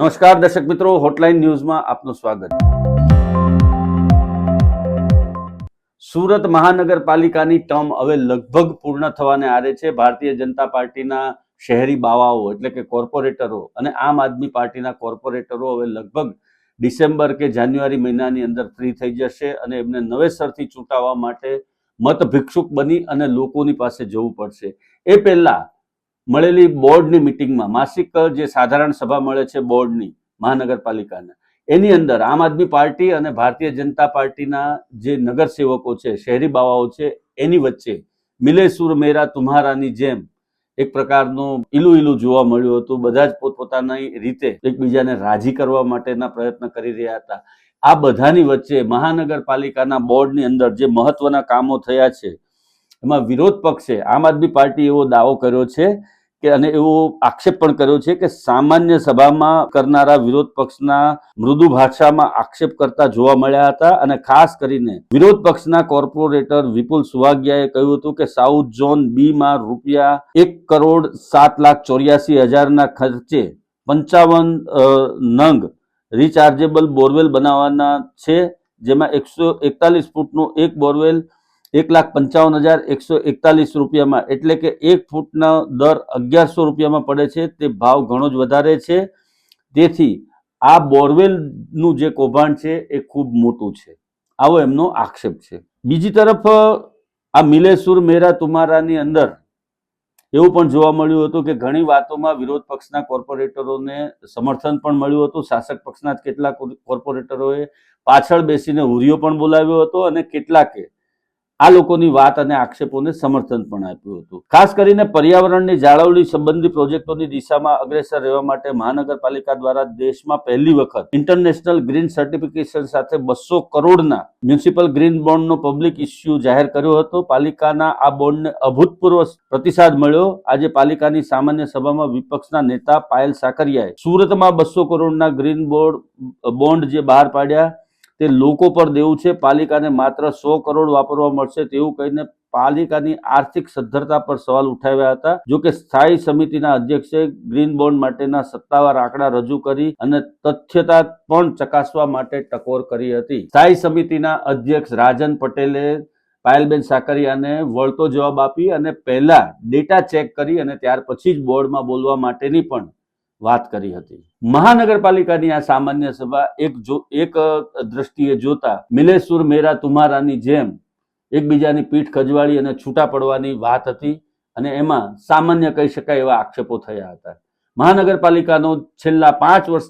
નમસ્કાર દર્શક મિત્રો હોટલાઇન ન્યૂઝમાં આપનું સ્વાગત. સુરત મહાનગરપાલિકાની ટર્મ હવે લગભગ પૂર્ણ થવાને આરે છે. ભારતીય જનતા પાર્ટીના શહેરી બાવાઓ, એટલે કે કોર્પોરેટરો અને આમ આદમી પાર્ટીના કોર્પોરેટરો હવે લગભગ ડિસેમ્બર કે જાન્યુઆરી મહિનાની અંદર ફ્રી થઈ જશે અને એમને નવેસરથી ચૂંટાવવા માટે મત ભિક્ષુક બની અને લોકોની પાસે જવું પડશે. એ પહેલા મળેલી બોર્ડની મિટિંગમાં માસિક જે સાધારણ સભા મળે છે બોર્ડની, મહાનગરપાલિકાના, એની અંદર આમ આદમી પાર્ટી અને ભારતીય જનતા પાર્ટીના જે નગરસેવકો છે, શહેરી બાવાઓ છે, એની વચ્ચે મિલે મેરા તુમ્હારાની જેમ એક પ્રકારનું ઈલું ઈલું જોવા મળ્યું હતું. બધા જ પોતપોતાની રીતે એકબીજાને રાજી કરવા માટેના પ્રયત્ન કરી રહ્યા હતા. આ બધાની વચ્ચે મહાનગરપાલિકાના બોર્ડની અંદર જે મહત્વના કામો થયા છે એમાં વિરોધ પક્ષે આમ આદમી પાર્ટી એવો દાવો કર્યો છે કે અને એવો આક્ષેપ પણ કર્યો છે કે સામાન્ય સભામાં કરનારા વિરોધ પક્ષના મૃદુ ભાષામાં આક્ષેપ કરતા જોવા મળ્યા હતા અને ખાસ કરીને વિરોધ પક્ષના કોર્પોરેટર વિપુલ સુવાગિયાએ કહ્યું હતું કે સાઉથ ઝોન બી માં રૂપિયા એક કરોડ સાત લાખ ચોર્યાસી હજારના ખર્ચે પંચાવન નંગ રિચાર્જેબલ બોરવેલ બનાવવાના છે, જેમાં એકસો એકતાલીસ ફૂટનું એક બોરવેલ એક લાખ પંચાવન હજાર એકસો એકતાલીસ રૂપિયામાં. એટલે કે એક ફૂટનો દર અગિયારસો રૂપિયામાં પડે છે. તે ભાવ ઘણો જ વધારે છે. તેથી આ બોરવેલનું જે કૌભાંડ છે એ ખૂબ મોટું છે. આવો એમનો આક્ષેપ છે. બીજી તરફ આ મિલેસુર મેરા તુમારાની અંદર એવું પણ જોવા મળ્યું હતું કે ઘણી વાતોમાં વિરોધ પક્ષના કોર્પોરેટરોને સમર્થન પણ મળ્યું હતું. શાસક પક્ષના કેટલાક કોર્પોરેટરોએ પાછળ બેસીને હુરિયો પણ બોલાવ્યો હતો અને કેટલાકે આ લોકોની વાત અને આક્ષેપોને સમર્થન પણ આપ્યું હતું. ખાસ કરીને પર્યાવરણની જાળવણી સંબંધી પ્રોજેક્ટોની દિશામાં અગ્રેસર રહેવા માટે મહાનગરપાલિકા દ્વારા દેશમાં પહેલી વખત ઇન્ટરનેશનલ ગ્રીન સર્ટિફિકેશન સાથે બસો કરોડના મ્યુનિસિપલ ગ્રીન બોન્ડનો પબ્લિક ઇસ્યુ જાહેર કર્યો હતો. પાલિકાના આ બોન્ડને અભૂતપૂર્વ પ્રતિસાદ મળ્યો. આજે પાલિકાની સામાન્ય સભામાં વિપક્ષના નેતા પાયલ સાકરિયાએ સુરતમાં બસો કરોડના ગ્રીન બોર્ડ, બોન્ડ જે બહાર પાડ્યા તે લોકો પર દેવું છે. પાલિકાને માત્ર સો કરોડ વાપરવા મળશે તેવું કહીને પાલિકાની આર્થિક સદ્ધરતા પર સવાલ ઉઠાવ્યા હતા. જો કે સ્થાયી સમિતિના અધ્યક્ષે ગ્રીન બોન્ડ માટેના સત્તાવાર આંકડા રજૂ કરી અને તથ્યતા પણ ચકાસવા માટે ટકોર કરી હતી. સ્થાયી સમિતિના અધ્યક્ષ રાજન પટેલે પાયલબેન સાકરિયાને વળતો જવાબ આપી અને પહેલા ડેટા ચેક કરી અને ત્યાર પછી જ બોર્ડમાં બોલવા માટેની પણ વાત કરી હતી. મહાનગરપાલિકાની આ સામાન્ય સભા એક જો, એક દ્રષ્ટિએ જોતા મિલેસુર મેરા તુમારાની જેમ એકબીજાની પીઠ ખજવાળી અને છૂટા પડવાની વાત હતી અને એમાં સામાન્ય કહી શકાય એવા આક્ષેપો થયા હતા. મહાનગરપાલિકાનો છેલ્લા પાંચ વર્ષની